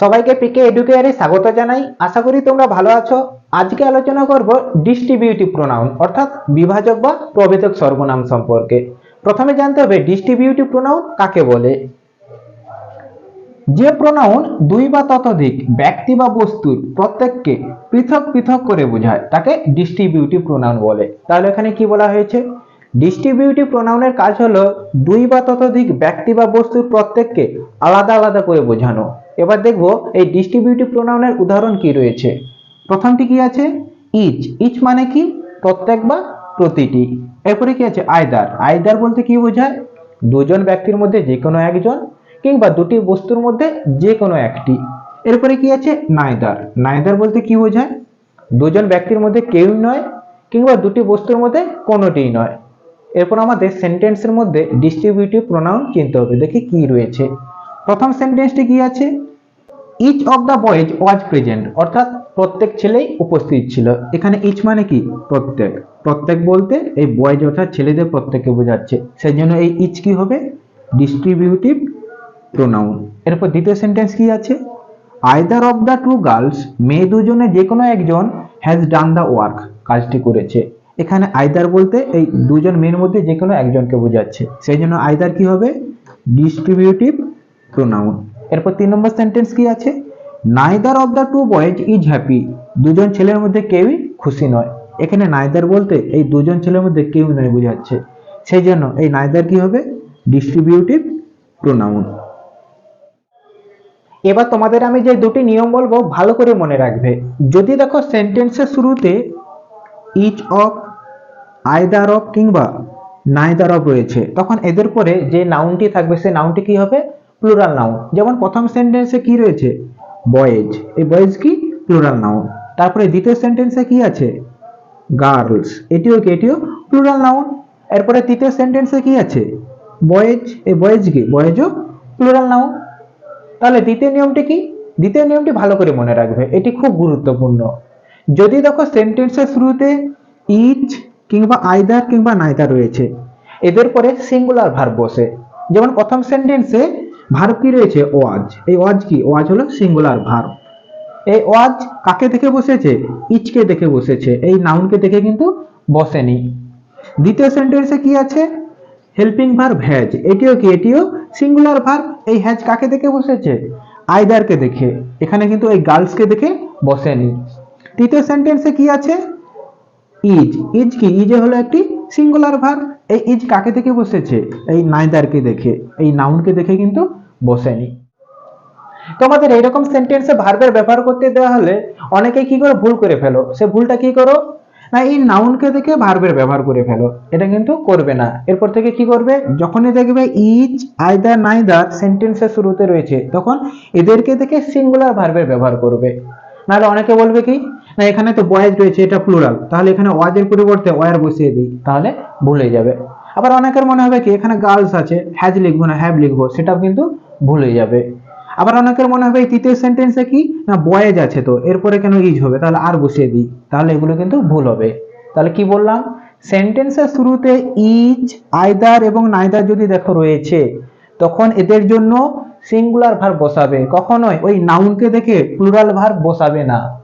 সবাইকে পিকে এডুকেয়ারে স্বাগত জানাই। আশা করি তোমরা ভালো আছো। আজকে আলোচনা করব ডিস্ট্রিবিউটিভ প্রোনাউন অর্থাৎ বিভাজক বা প্রভেদক সর্বনাম সম্পর্কে। প্রথমে জানতে হবে ডিস্ট্রিবিউটিভ প্রোনাউন কাকে বলে? যে প্রোনাউন দুই বা ততোধিক ব্যক্তি বা বস্তুর প্রত্যেককে পৃথক পৃথক করে বোঝায়, তাকে ডিস্ট্রিবিউটিভ প্রোনাউন বলে। তাহলে এখানে কি বলা হয়েছে? ডিস্ট্রিবিউটিভ প্রোনাউনের কাজ হলো দুই বা ততোধিক ব্যক্তি বা বস্তুর প্রত্যেককে আলাদা আলাদা করে বোঝানো। এবার দেখব এই ডিস্ট্রিবিউটিভ প্রোনাউনের উদাহরণ কি রয়েছে। প্রথমটি কি আছে? ইচ ইচ মানে কি? প্রত্যেক বা প্রতিটি। এরপরে কি আছে? আয়দার আয়দার বলতে কি বোঝায়? দুজন ব্যক্তির মধ্যে যে কোনো একজন কিংবা দুটি বস্তুর মধ্যে যে কোনো একটি। এরপরে কি আছে? নাইদার নাইদার বলতে কি বোঝায়? দুজন ব্যক্তির মধ্যে কেউই নয় কিংবা দুটি বস্তুর মধ্যে কোনোটিই নয়। এরপর আমাদের সেন্টেন্সের মধ্যে ডিস্ট্রিবিউটিভ প্রোনাউন চিনতে হবে। দেখি কি রয়েছে। প্রথম সেন্টেন্সটি কি আছে? Each of the boys was present অর্থাৎ প্রত্যেক ছেলেই উপস্থিত ছিল। এখানে ইচ মানে কি? প্রত্যেক। প্রত্যেক বলতে এই বয়েজ অর্থাৎ ছেলেদের প্রত্যেককে বোঝাচ্ছে। সেই জন্য এই ইচ কি হবে? ডিস্ট্রিবিউটিভ প্রোনাউন এরপর দ্বিতীয় সেন্টেন্স কি আছে? Either of the two girls মেয়ে দুজনে যে কোনো একজন হ্যাজ ডান দ্য ওয়ার্ক কাজটি করেছে। এখানে আইদার বলতে এই দুজন মেয়ের মধ্যে যে কোনো একজনকে বোঝাচ্ছে। সেই জন্য আইদার কি হবে? ডিস্ট্রিবিউটিভ প্রোনাউন এরপর তিন নম্বর সেন্টেন্স কি আছে? Neither of the two boys is happy দুজন ছেলের মধ্যে কেউই খুশি নয়। এখানে নাইদার বলতে এই দুজন ছেলের মধ্যে কেউ নয় বোঝাচ্ছে। সেই জন্য এই নাইদার কি হবে? ডিস্ট্রিবিউটিভ প্রোনাউন এবার তোমাদের আমি যে দুটি নিয়ম বলব, ভালো করে মনে রাখবে। যদি দেখো সেন্টেন্সের শুরুতে ইচ অফ আইদার অফ কিংবা নাইদার অফ রয়েছে, তখন এদের পরে যে নাউনটি থাকবে, সেই নাউনটি কি হবে? প্লুরাল নাউন যেমন প্রথম সেন্টেন্সে কি রয়েছে? বয়েজ এই বয়েজ কি? প্লুরাল নাউন তারপরে দ্বিতীয় সেন্টেন্সে কি আছে? গার্লস এটিও কি? এটিও প্লুরাল নাউন এরপরে তৃতীয় সেন্টেন্সে কি আছে? বয়েজ এই বয়েজ কি? বয়েজও প্লুরাল নাউন তাহলে দ্বিতীয় নিয়মটি কি? দ্বিতীয় নিয়মটি ভালো করে মনে রাখবে। এটি খুব গুরুত্বপূর্ণ। যদি দেখো সেন্টেন্সের শুরুতে ইচ কিংবা আইদার কিংবা নাইদার রয়েছে, এদের পরে সিঙ্গুলার ভার্ব বসে। যেমন প্রথম সেন্টেন্সে ভার্ব কি রয়েছে ওয়াজ? এই ওয়াজ কি? ওয়াজ হলো সিঙ্গুলার ভার্ব এই ওয়াজ কাকে দেখে বসেছে? ইচকে দেখে বসেছে। এই নাউনকে দেখে কিন্তু বসেনি। দ্বিতীয় সেন্টেন্সে কি আছে? হেল্পিং ভার্ব হ্যাজ এটিও কি? এটিও সিঙ্গুলার ভার্ব এই হ্যাজ কাকে দেখে বসেছে? আইদারকে দেখে। এখানে কিন্তু এই গার্লসকে দেখে বসেনি। তৃতীয় সেন্টেন্সে কি আছে? ইজ ইজ কি? ইজ হলো একটি সিঙ্গুলার ভার্ব এই ইজ কাকে দেখে বসেছে? এই নাইদারকে দেখে। এই নাউনকে দেখে কিন্তু বসেনি তোমাদের এইরকম সেন্টেন্সে ভার্বের ব্যবহার করতে দেওয়া হলে অনেকে কি করে? ভুল করে ফেলো। সে ভুলটা কি করো? না, এই নাউনকে দেখে ভার্বের ব্যবহার করে ফেলো। এটা কিন্তু করবে না। এরপর থেকে কি করবে? যখনই দেখবে ইচ আইদার নাইদার সেন্টেন্সের শুরুতে রয়েছে, তখন এদেরকে দেখে সিঙ্গুলার ভার্বের ব্যবহার করবে। নাহলে অনেকে বলবে কি? না, এখানে তো বয়েজ রয়েছে, এটা প্লুরাল তাহলে এখানে ওয়াজের পরিবর্তে ওয়ার বসিয়ে দিই, তাহলে ভুলে যাবে। আবার অনেকের মনে হবে কি, এখানে গার্লস আছে হ্যাজ লিখব না হ্যাভ লিখব, সেটাও কিন্তু ভুলে যাবে। আবার অনেকের মনে হবে এই তৃতীয় সেন্টেন্সে কি? না, বয়েজ আছে তো, এরপরে কেন ইজ হবে? তাহলে আর বসিয়ে দিই। তাহলে এগুলো কিন্তু ভুল হবে। তাহলে কি বললাম? সেন্টেন্সের শুরুতে ইজ আইদার এবং নাইদার যদি দেখো রয়েছে, তখন এদের জন্য সিঙ্গুলার ভার বসাবে। কখনোই, ওই নাউনকে দেখে প্লুরাল ভার বসাবে না।